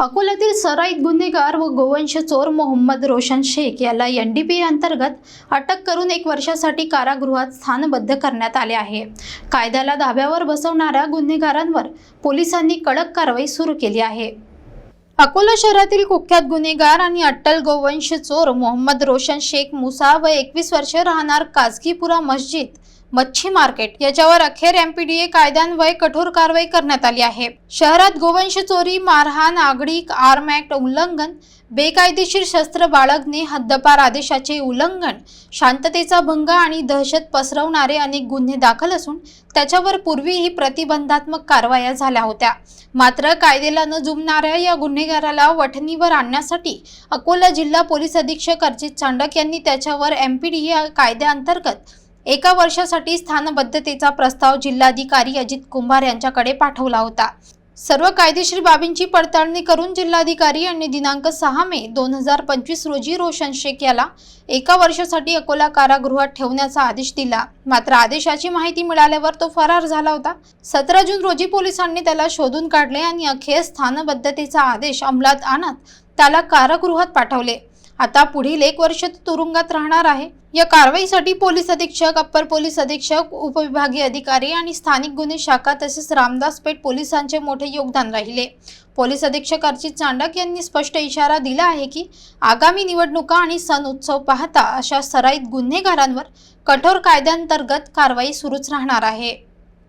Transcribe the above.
अकोल्यातील सराईत गुन्हेगार व गोवंश चोर मोहम्मद रोशन शेख याला एन डी पी अंतर्गत अटक करून एक वर्षासाठी कारागृहात स्थानबद्ध करण्यात आले आहे. कायद्याला धाब्यावर बसवणाऱ्या गुन्हेगारांवर पोलिसांनी कडक कारवाई सुरू केली आहे. अकोला शहरातील कुख्यात गुन्हेगार आणि अट्टल गोवंश चोर मोहम्मद रोशन शेख मुसा व एकवीस वर्षे राहणार काजगीपुरा मस्जिद मच्छी मार्केट याच्यावर अखेर एमपीडीए कायद्यान्वये कठोर कारवाई करण्यात आली आहे. शहरात गोवंश चोरी मारहाण आगडी आर्म ऍक्ट उल्लंघन बेकायदेशीर शस्त्र बाळगणे हद्दपार आदेशाचे उल्लंघन शांततेचा भंग आणि दहशत पसरवणारे अनेक गुन्हे दाखल असून त्याच्यावर पूर्वीही प्रतिबंधात्मक कारवाया झाल्या होत्या. मात्र कायद्याला न जुमणाऱ्या या गुन्हेगाराला वठणीवर आणण्यासाठी अकोला जिल्हा पोलीस अधीक्षक अर्जित चांडक यांनी त्याच्यावर एमपीडीए कायद्याअंतर्गत एका वर्षासाठी स्थानबद्धतेचा प्रस्ताव जिल्हाधिकारी अजित कुंभार यांच्याकडे पाठवला होता. सर्व कायदेशीर बाबींची पडताळणी करून जिल्हाधिकारी यांनी दिनांक सहा मे दोन हजार पंचवीस रोजी रोशन शेख याला एका वर्षासाठी अकोला कारागृहात ठेवण्याचा आदेश दिला. मात्र आदेशाची माहिती मिळाल्यावर तो फरार झाला होता. सतरा जून रोजी पोलिसांनी त्याला शोधून काढले आणि अखेर स्थानबद्धतेचा आदेश अंमलात आणत त्याला कारागृहात पाठवले. आता पुढील एक वर्ष तुरुंगात राहणार आहे. या कारवाईसाठी पोलीस अधीक्षक अप्पर पोलीस अधीक्षक उपविभागीय अधिकारी आणि स्थानिक गुन्हे शाखा तसेच रामदास पेठ पोलिसांचे मोठे योगदान राहिले. पोलीस अधीक्षक अर्चित चांडक यांनी स्पष्ट इशारा दिला आहे की आगामी निवडणुका आणि सण उत्सव पाहता अशा सराईत गुन्हेगारांवर कठोर कायद्यांतर्गत कारवाई सुरूच राहणार आहे.